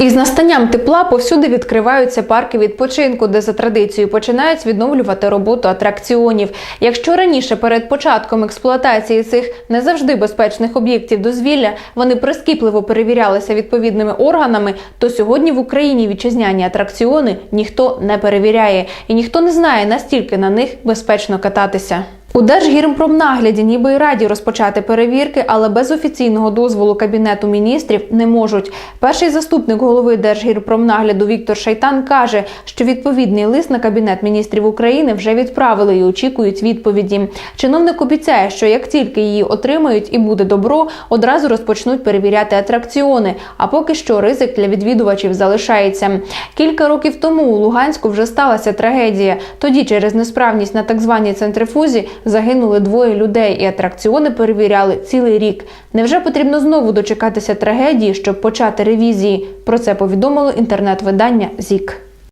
Із настанням тепла повсюди відкриваються парки відпочинку, де за традицією починають відновлювати роботу атракціонів. Якщо раніше перед початком експлуатації цих не завжди безпечних об'єктів дозвілля вони прискіпливо перевірялися відповідними органами, то сьогодні в Україні вітчизняні атракціони ніхто не перевіряє і ніхто не знає настільки на них безпечно кататися. У Держгірпромнагляді ніби й раді розпочати перевірки, але без офіційного дозволу Кабінету міністрів не можуть. Перший заступник голови Держгірпромнагляду Віктор Шайтан каже, що відповідний лист на Кабінет міністрів України вже відправили і очікують відповіді. Чиновник обіцяє, що як тільки її отримають і буде добро, одразу розпочнуть перевіряти атракціони. А поки що ризик для відвідувачів залишається. Кілька років тому у Луганську вже сталася трагедія. Тоді через несправність на так званій центрифузі загинули двоє людей, і атракціони перевіряли цілий рік. Невже потрібно знову дочекатися трагедії, щоб почати ревізії? Про це повідомило інтернет-видання ЗІК.